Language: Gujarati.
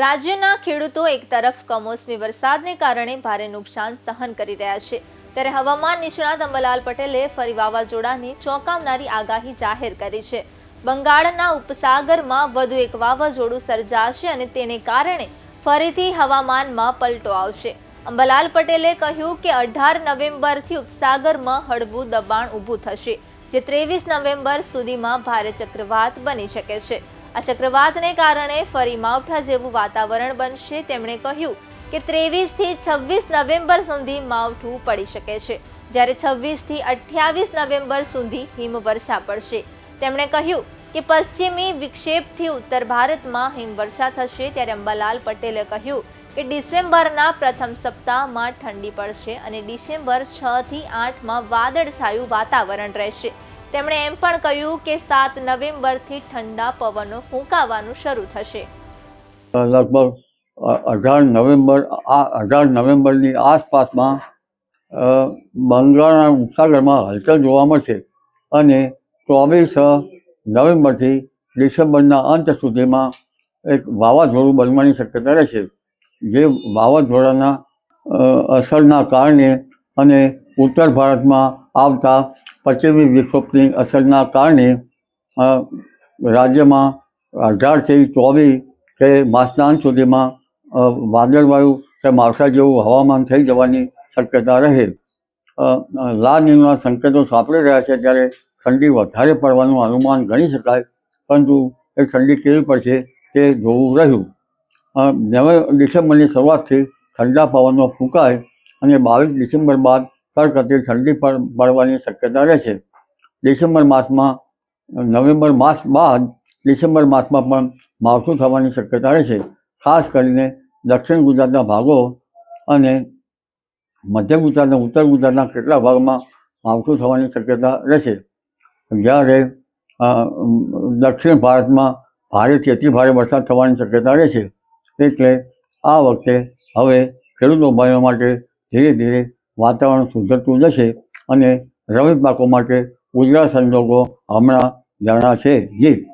રાજ્યના ખેડૂતો એક તરફ કમોસમી વરસાદને કારણે ભારે નુકસાન સહન કરી રહ્યા છે. ત્યારે હવામાન નિષ્ણાત અંબલાલ પટેલે ફરી વાવાઝોડાની ચોંકાવનારી આગાહી જાહેર કરી છે. બંગાળના ઉપસાગરમાં વધુ એક વાવાઝોડું સર્જાશે અને તેને કારણે ફરીથી હવામાનમાં પલટો આવશે. અંબલાલ પટેલે કહ્યું કે અઢાર નવેમ્બરથી ઉપસાગરમાં હળવું દબાણ ઊભું થશે, જે ત્રેવીસ નવેમ્બર સુધીમાં ભારે ચક્રવાત બની શકે છે. આ ચક્રવાતને કારણે ફરી માવઠા જેવું વાતાવરણ બનશે, તેમણે કહ્યું કે ત્રેવીસથી છવ્વીસ નવેમ્બર સુધી માવઠું પડી શકે છે. જ્યારે છવ્વીસથી અઠ્યાવીસ નવેમ્બર સુધી હિમવર્ષા પડશે. તેમણે કહ્યું કે પશ્ચિમી વિક્ષેપથી ઉત્તર ભારતમાં હિમવર્ષા થશે ત્યારે અંબાલાલ પટેલે કહ્યું કે ડિસેમ્બરના પ્રથમ સપ્તાહમાં ઠંડી પડશે અને ડિસેમ્બર છ થી આઠમાં વાદળછાયું વાતાવરણ રહેશે. તેમણે એમ પણ કહ્યું કે સાત નવેમ્બરથી ઠંડા પવનો ફૂંકાવાનું શરૂ થશે. લગભગ અઢાર નવેમ્બર, આ અઢાર નવેમ્બરની આસપાસમાં બંગાળના ઉપસાગરમાં હલચલ જોવા મળશે અને ચોવીસ નવેમ્બરથી ડિસેમ્બરના અંત સુધીમાં એક વાવાઝોડું બનવાની શક્યતા રહેશે, જે વાવાઝોડાના અસરના કારણે અને ઉત્તર ભારતમાં આવતા પશ્ચિમી વિક્ષોભની અસરના કારણે રાજ્યમાં અઢારથી ચોવીસ કે માસના સુધીમાં વાદળવાયું કે માવઠા જેવું હવામાન થઈ જવાની શક્યતા રહે. અ, અ, લા નીના સંકેતો સાંપડી રહ્યા છે ત્યારે ઠંડી વધારે પડવાનું અનુમાન ગણી શકાય પરંતુ એ ઠંડી કેવી પડશે તે જોવું રહ્યું. નવ ડિસેમ્બરની શરૂઆતથી ઠંડા પવનો ફૂંકાય અને બાવીસ ડિસેમ્બર બાદ કડકડતી ઠંડી પણ પડવાની શક્યતા રહેશે ડિસેમ્બર માસમાં, નવેમ્બર માસ બાદ ડિસેમ્બર માસમાં પણ માવઠું થવાની શક્યતા રહેશે ખાસ કરીને દક્ષિણ ગુજરાતના ભાગો અને મધ્ય ગુજરાતના ઉત્તર ગુજરાતના કેટલા ભાગમાં માવઠું થવાની શક્યતા રહેશે જ્યારે દક્ષિણ ભારતમાં ભારેથી અતિ ભારે વરસાદ થવાની શક્યતા રહેશે એટલે આ વખતે હવે ખેડૂતો ભાઈઓ માટે ધીરે ધીરે વાતાવરણ સુધરતું જશે અને રવિ પાકો માટે ઉજળા સંજોગો હમણાં જાણા છે. જી.